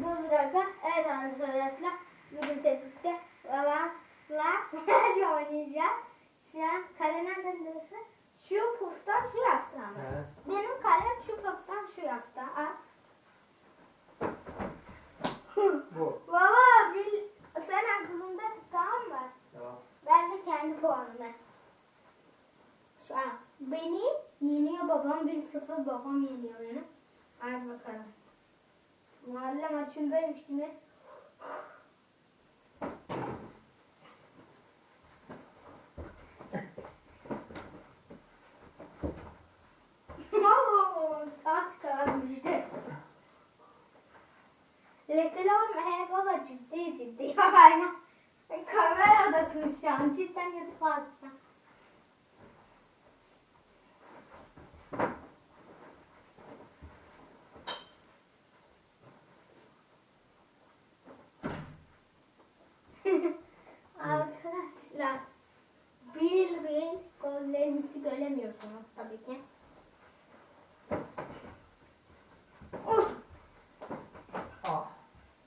Dakika. Evet arkadaşlar. Bugün tetikte la la oynayacağız. Şu an kale nereden neresi? Şu puftan şu yastığa mı? Benim kalem şu puftan şu yastığa. At. Bu. Baba bil, sen aklında tut tamam mı? Tamam. Ben de kendi puanımı. Şu an beni yeniyor babam 1-0 babam yeniyor beni. Hadi bakalım. Mahalle maçındaymış Az kalmıştı. Selam he baba ciddi ciddi. Aynen. Kameradasın şu an. Cidden yatıp alacağım. Arkadaşlar bir bir gollerimizi göremiyorsunuz tabii ki. Uf, Ah.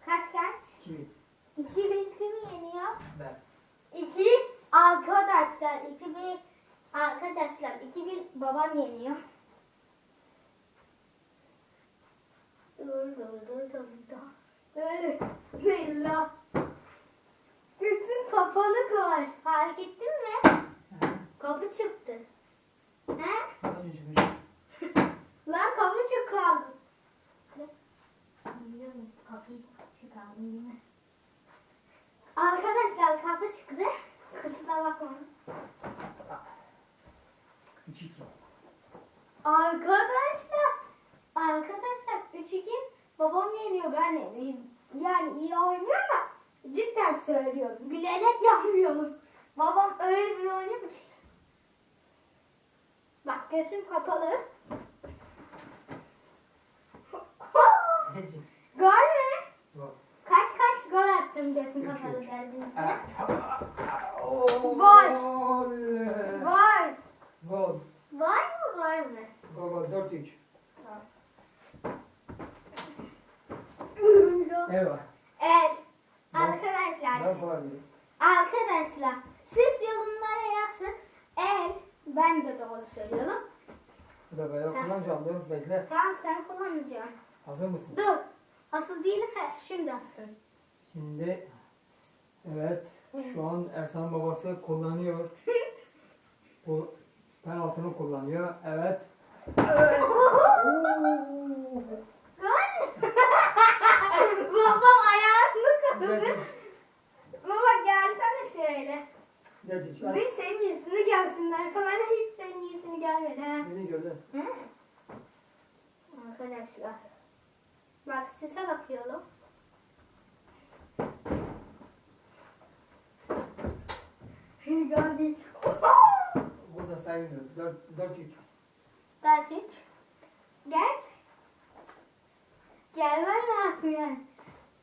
kaç kaç? Kimi? İki bir kim yeniyor? Ben. İki arkadaşlar, iki bir arkadaşlar, iki bir babam yeniyor. Dur dur dur dur dur. Böyle Lilla. Üstün kapalı var. Fark ettin mi? He. Kapı çıktı. He? Lan kapı çıkardı. Biliyorum kapıyı çıkardım. Arkadaşlar kapı çıktı. Kusura bakmayın. Üç iki. Arkadaşlar. Arkadaşlar 3-2 babam yeniyor ben yeniyim. Yani iyi oynuyor ama cidden söylüyorum. Gülerek yapmıyorum. Babam öyle bir oynuyor ki. Bak gözüm kapalı. gol mü? Kaç kaç gol attım gözüm kapalı derdinizde. Gol. Gol. Gol. Gol mu gol mü? Gol gol 4-3. Eyvah. Arkadaşlar. Arkadaşlar siz yorumlara yazın. El ben de doğru söylüyorum. Bu da kullanacağım. Bekle. Tamam sen kullanacaksın. Hazır mısın? Dur. Asıl değilim. He, şimdi asıl. Şimdi evet şu an Ersan babası kullanıyor. Bu penaltını kullanıyor. Evet. evet. Babam ayağını. Netice. Baba gelsene şöyle. Netice. Bir senin yüzünü gelsinler. Kamera hiç senin yüzünü gelmedi. ha. Beni gördün. Hı? Arkadaşlar. Bak size bakıyorum. Rüzgar değil. Burada saymıyor. 4 4 3. Dert hiç. Gel. Gelmen lazım yani.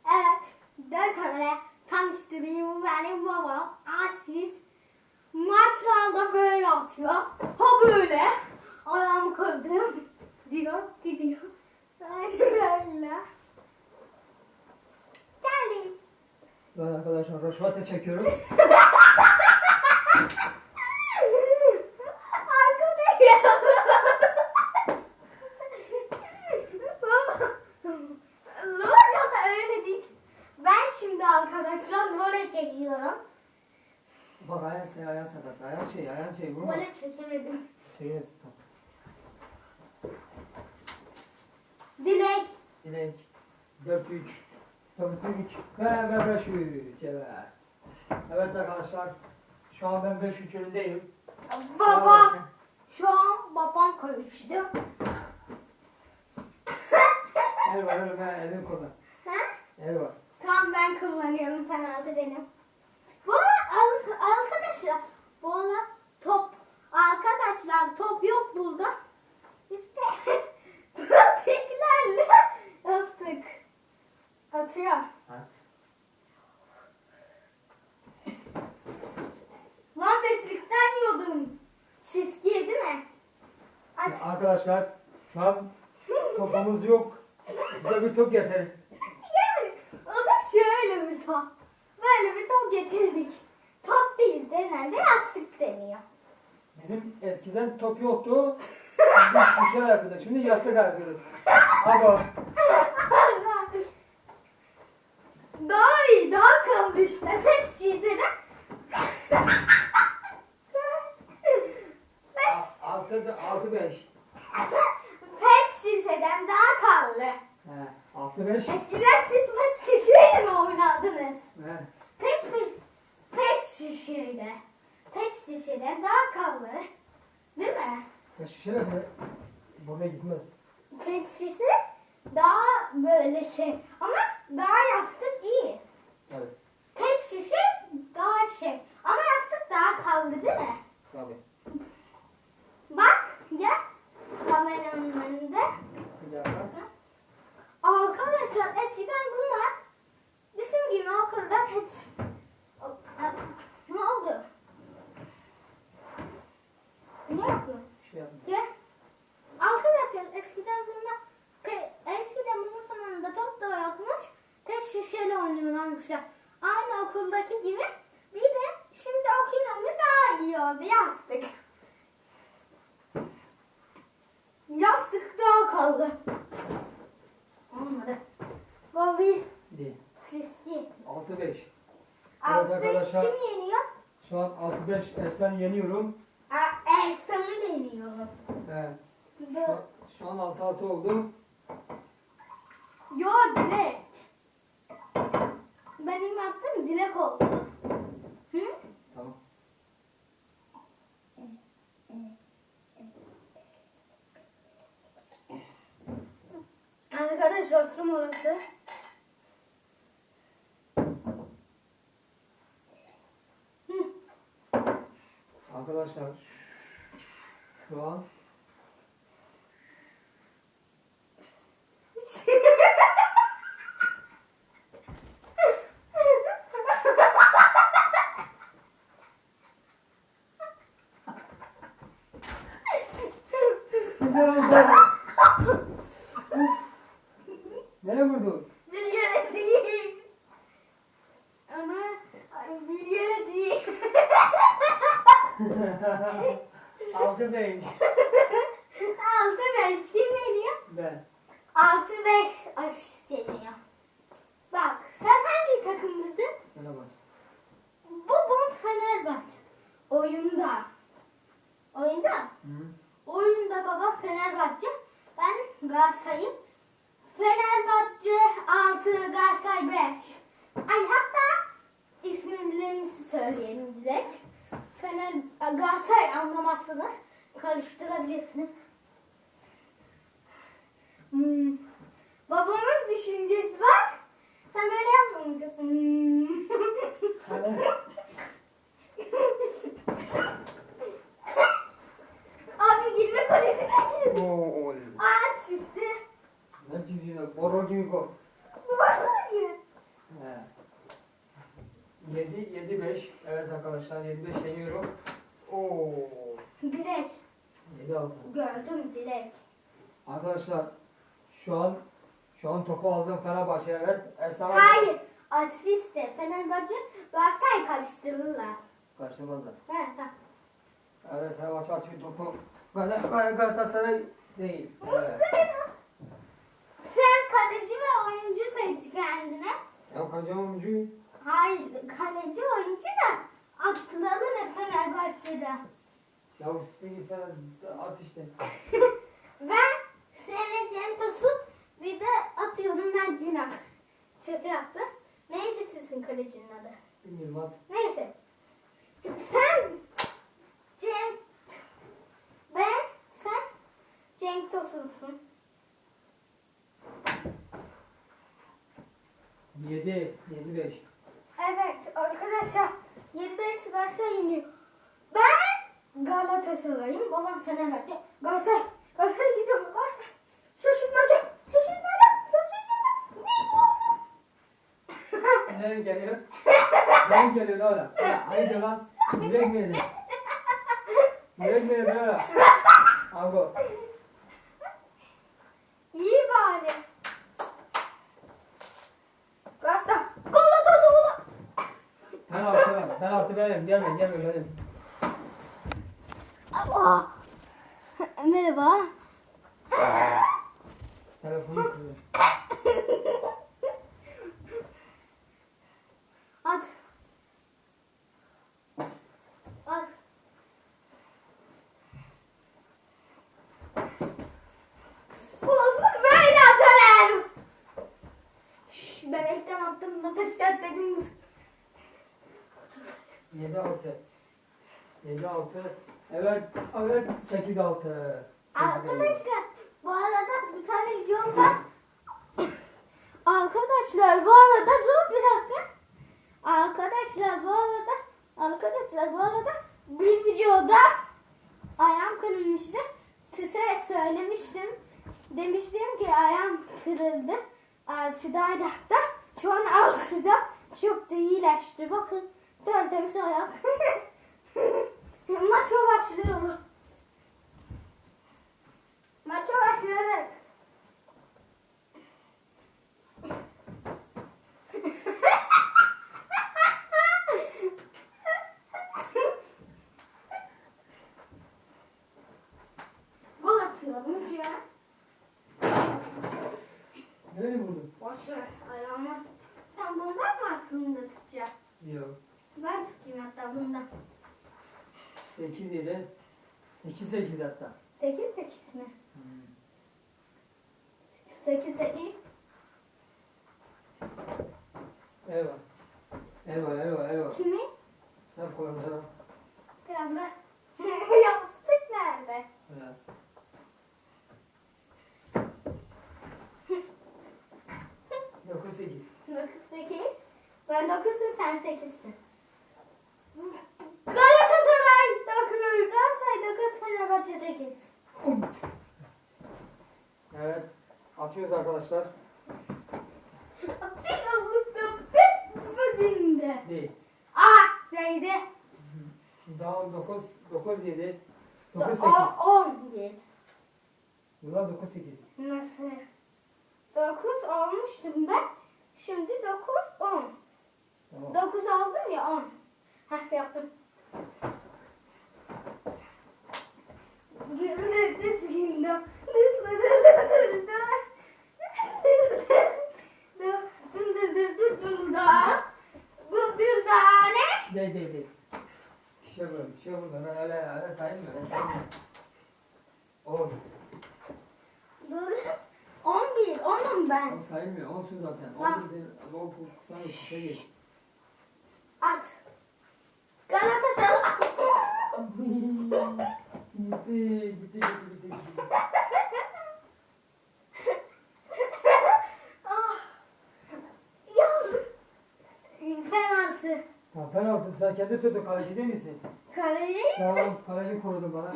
Evet. Dön kameraya. Tanıştırayım benim babam. Aziz. Maçlarda böyle atıyor. Ha böyle. Ayağımı kırdım. Diyor. Gidiyor. Aynen öyle. Geldim. Ben arkadaşlar röşvete çekiyorum. Arkada ya. Baba. Loca da öyle değil. Ben şimdi arkadaşlar voley çekiyorum. Bak ayağın şey ayağın sakat. Ayağın şey ayağın şey vurma. Voley çekemedim. Çekeriz. Dilek. Dilek. 4 3. 4 3. Ve ve 5 3. Evet. Evet arkadaşlar. Şu an ben 5 3 önündeyim. Babam. Şu an babam konuştu. El var el var elini kullan. Ha? El var. Tam ben kullanıyorum penaltı benim. Bu arada arkadaşlar bu arada top arkadaşlar top yok burada. İşte pratiklerle yaptık. Atıyor. At. Lan yiyordum. Şiski yedi mi? Aç. Arkadaşlar şu an topumuz yok. Bize bir top getirin. Gel bir top. Böyle bir top getirdik. Top değil genelde yastık deniyor. Bizim eskiden top yoktu. Biz şişe yapıyorduk. Şimdi yastık yapıyoruz. Abo. daha iyi, daha kaldı işte. Pet şişeden. Pet, Altı beş. pet şişeden daha kaldı. He, altı beş. Eskiden siz pet şişeyle mi oynardınız? He. Pet, pet, pet şişeyle. Pet şişeden daha kaldı. Değil mi? Ya şişe de burada gitmez. Pet şişe daha böyle şey ama daha yastık iyi. Evet. Pet şişe daha şey ama yastık daha kaldı değil mi? Tabii. Gel kameranın önünde. Arkadaşlar eskiden bunlar bizim gibi okulda pet ne oldu? Ne yaptın? Şey yapma. Gel. Arkadaşlar eskiden bunlar pe, eskiden bunun zamanında top da yokmuş. Pet şişeyle oynuyorlarmışlar. Aynı okuldaki gibi. Bir de şimdi okulumda daha iyi oldu yastık. Yastık daha kaldı. Olmadı. Bobby Değil. Siski. Altı beş. Altı beş arkadaşlar. kim yeniyor? Şu an altı beş Eslen yeniyorum. Aa, Elsa'nı yeniyorum. He. Şu, an- şu an altı altı oldu. Yo Dilek. Benim adım Dilek oldu. Hı? Tamam. Arkadaş olsun orası. Hı. Arkadaşlar şu an Güzel oldu. Nereye vurdun? bir yere değil. Ana ay, bir yere değil. Altı beş. Altı beş kim veriyor? Ben. Altı beş asist yeniyor. Bak sen hangi takımlıydın? Olamaz. Babam Fenerbahçe. Oyunda. Oyunda? Hı. Oyunda babam Fenerbahçe. Ben Galatasaray'ım. Fenerbahçe 6, Galatasaray 5. Ay hatta isimlerini söyleyelim direkt. Fener, Galatasaray anlamazsınız. Karıştırabilirsiniz. Hmm. Babamın düşüncesi var. Sen böyle yapmayacaksın. Hmm. Abi girme kalesine girdi. Gol. Ağaç çizdi. Ne çiziyorsun? Boro gibi gol. Var gibi. He. 7 7 5. Evet arkadaşlar 7 5 yeniyorum. Oo. Dilek. 7 6. Gördüm Dilek. Arkadaşlar şu an şu an topu aldım Fenerbahçe evet. Esnaf Hayır. Asist de Fenerbahçe Galatasaray karıştırırlar. Karşıladı. He, he. Evet Fenerbahçe atıyor topu. Gal- Gal- Galatasaray değil. Evet. Mustafa. Sen kaleci ve oyuncu seç kendine. Ya kancam oyuncu. Hayır kaleci oyuncu da atladı ne Fenerbahçe'de. Ya sizi falan at işte. Ben seni Centos'un bir de atıyorum ben Dinak. Şaka yaptım. Neydi sizin kalecinin adı? Bilmiyorum at. Neyse. Sen Cenk ben sen Cenk Tosun'sun. 7 7 5. Evet arkadaşlar 7-5 Galatasaray yeniyor. Ben Galatasaray'ım. Babam Fenerbahçe. Galatasaray. Galatasaray gidiyorum. Galatasaray. Şaşırtmaca. Şaşırtmaca. Şaşırtmaca. Ne geliyor? Ne geliyor? Ha, Haydi lan. Yedin? Yürek mi yedin oğlum? Abi. İyi bari. Galatasaray. Galatasaray. Penaltı benim. Gelme gelme benim. Merhaba. Telefonu kırdım. At. At. Olsun böyle atarım. Şşş bebekten attım da taşacak dedim. 7 6. 7 6. Evet. Evet 8 6. Arkadaşlar bu arada bir tane videom var. Arkadaşlar bu arada dur bir dakika. Arkadaşlar bu arada arkadaşlar bu arada bir videoda ayağım kırılmıştı. Size söylemiştim. Demiştim ki ayağım kırıldı. Alçıdaydı hatta. Şu an alçıda çok da iyileşti. Bakın tertemiz ayak. Maça başlıyorum. Maça başladık. Gol atıyormuş ya. Nereye vurdun? Boş ver ayağıma. Sen bundan mı aklında tutacaksın? Yok. Ben tutayım hatta bundan. 8 7. 8 8 hatta. 8 8 mi? Hmm. 8 de iyi. Eyvah. Eyvah eyvah eyvah. Kimi? Sen koyun sana. Pembe. Yastık nerede? Evet. Dokuz sekiz. 9 8. Ben 9'um sen 8'sin. Galatasaray 9. Galatasaray 9 Fenerbahçe 8. Evet. Atıyoruz arkadaşlar. Atilla Mustafa bugün de. Değil. Ah Zeydi. Daha 9 9 7. 9 8. 10 değil. Bunlar 9 8. Nasıl? 9 olmuştum ben. Şimdi 9 10. Tamam. 9 aldım ya 10. Heh yaptım. Ne? Değil değil değil. İşte böyle. İşte burada. Ben öyle öyle sayayım mı? Öyle sayayım mı? On. Dur. 11, 10'um ben. O sayılmıyor. Onsun zaten. Tamam. On değil. O bu sana bir şey değil. At. Galatasaray. Gitti, gitti, gitti, gitti, gitti. Penaltı. Ha, penaltı sen kendi tuttu kaleci değil misin? Kaleci. Tamam kaleci korudu bana.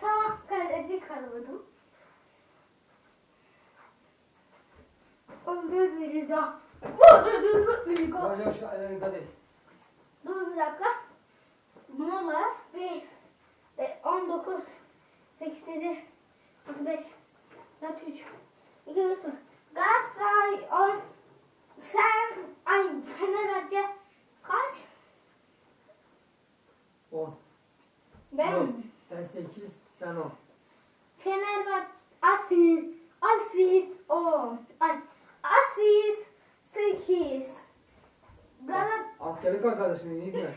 Tamam kaleci kalmadım. Öldür biri daha. Öldür biri daha. Hocam şu ayarında değil. Dur bir dakika. Mola 1 ve 19 8 7 35 4 3 2 1 0 Galatasaray 10 sen ay Fenerbahçe kaç? 10. Ben Yok. mi? Ben 8, sen 10. Fenerbahçe Asis Asis 10 ay Asis 8 Galat Askerlik arkadaşım iyi mi?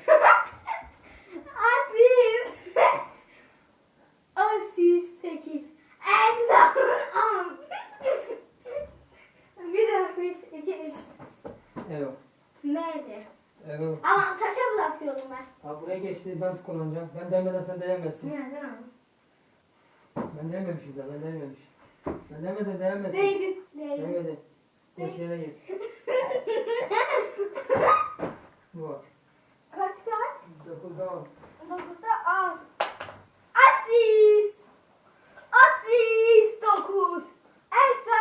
Aziz. Aziz 8. Erdem 10. Bir dakika, bir, iki, üç. Evet. Neydi? Evet. Ama taşa bırakıyorum ben. Ha buraya geçti ben kullanacağım. Ben demeden sen değemezsin. Ne, mi? Ben dememişim de ben dememişim. Ben demeden değemezsin. Değdi. Değdi. Demedi. Geç yere geç. Bu var. Kaç kaç? 9'a 10. Dokuzda al. Aziz. Aziz dokuz. Elsa.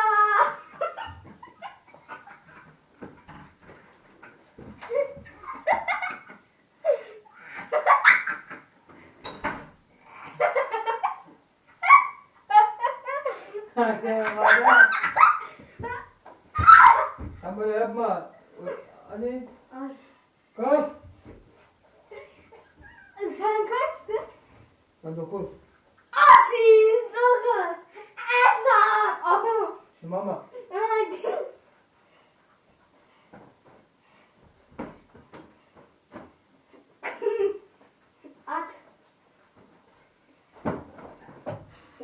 Sen böyle yapma. Hadi. Ay. Kalk. Sen kaçtın? Ben dokuz. Asis dokuz. Efsan. Aha. Şimdi ama. Hadi. At.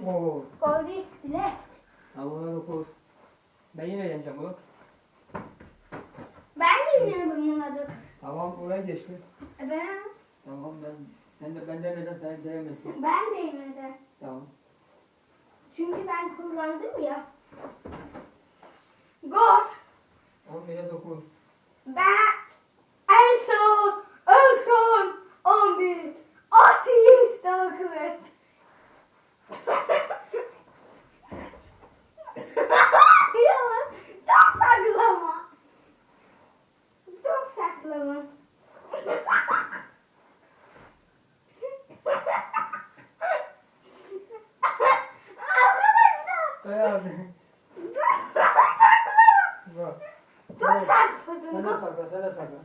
Oo. Gol değil. Dilek. Tamam ona dokuz. Ben yine yeneceğim bunu. Ben de yemedim buna dur. Tamam oraya geçti. E Ben, Tamam ben sen de ben demeden sen değmesin. ben de yemedim. Tamam. Çünkü ben kullandım ya. Gol. 11'e 9. Ben en son, en son 11. Asist dokuz. Yalan. Çok saklama. Çok saklama. Arkadaşlar. Dayan. Bak. Çok Sen de, sakladım. sen de sakla sen de sakla.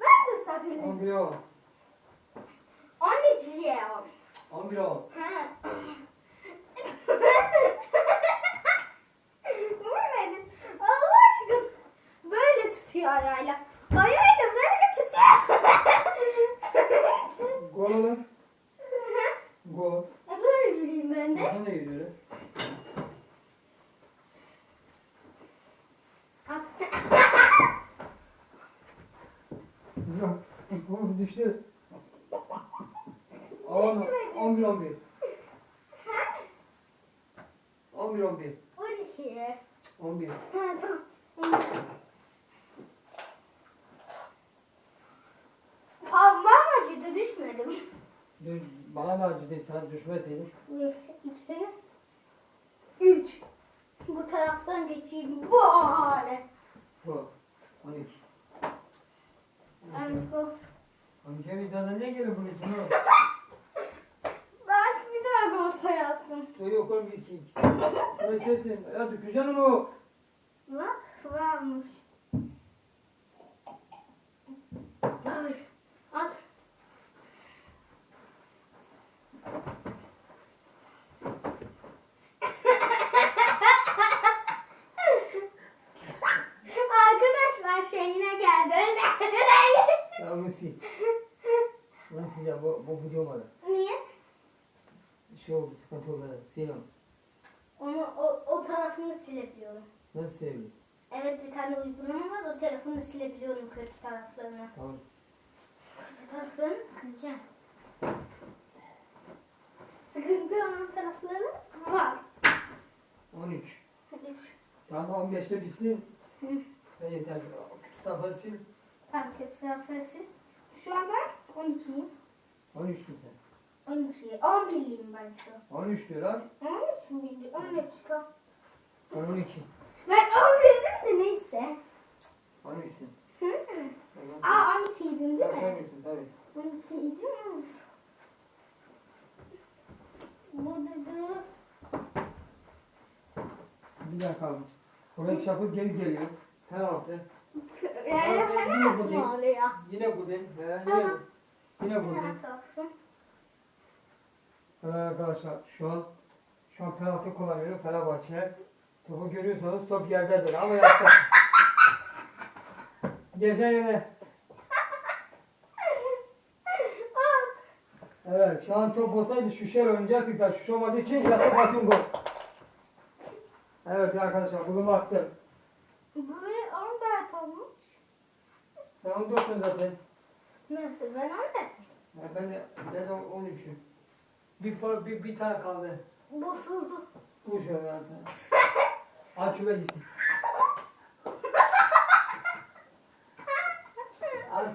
Ben de sakladım. 11 o. 12 ya. 11 o. Ha. Bu nedir? Allah aşkına. Böyle tutuyor arayla. Arayla böyle tutuyor. Gol olur. Gol. E böyle yürüyeyim ben de. Bakın da yürüyor. At. Yok. Gol düştü. 10 11 11. 11 11. 12. 11. Ha tamam. Parmağım acıdı düşmedim. Dur, Bana da acıdı sen düşmeseydin. Bir, iki, üç. Bu taraftan geçeyim. Bu hale. Bu. 12. Evet go. 12 bir tane ne geliyor bunun için? o? Belki bir daha gol sayarsın. Söyle okulun bir iki ikisi. Sonra kesin. Ya dökeceksin onu. Bak varmış. Ay, at. Arkadaşlar şeyine geldi. Ya bunu sil. Bunu sileceğim. Bu, bu video olmadı. Niye? Şey oldu, sıkıntı oldu. Sil onu. O, o tarafını silebiliyorum. Nasıl seviyorsun? Evet bir tane uygulama var o tarafını silebiliyorum kötü taraflarını. Tamam. Kötü taraflarını sileceğim. Sıkıntı olan tarafları var. 13. Hadi Tamam 15'te bitsin. Hı. Ben yeter. Kötü tarafa sil. Tamam kötü tarafları sil. Şu an ben 12'yim. 13'sün sen. 12'yi. 11'liyim ben şu an. 13 diyor lan. 13 miydi? 13 tamam. Ben 12. Ben 11'dim de neyse. 13'sün. Hı. Sen Aa 12'ydim değil mi? söylüyorsun tabii. 12'ydim ama. Bu dedi. Bir dakika abi. Oraya çapı geri geliyor. Penaltı. Yani Abi, penaltı yine bu değil. mı oluyor? Yine Gudin. He, yine, Tamam. yine Gudin. Penaltı olsun. Evet arkadaşlar şu an şu an penaltı kullanıyor Fenerbahçe. Topu görüyorsanız top yerdedir ama yaptı. Geçen yine. Evet şu an top olsaydı şuşer oynayacaktık da şuş olmadığı için yatıp atın gol. Evet arkadaşlar bunu attım. Bu 14 olmuş. Sen 14'sün zaten. Nasıl ben 14? Ya ben de ben de 13'üm. Bir, fa- bir, bir tane kaldı. Bozuldu. Bu an zaten. Aç şuraya gitsin. Al.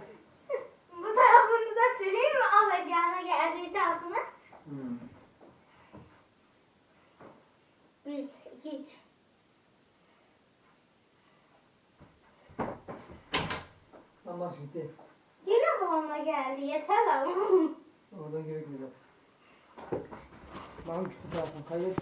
Bu tarafını da sileyim mi alacağına geldiği tarafını? Hmm. 1, 2, 3. Tamam bitti. Yine babama geldi yeter ama. Oradan gerek yok. Küçük tarafın kayıp.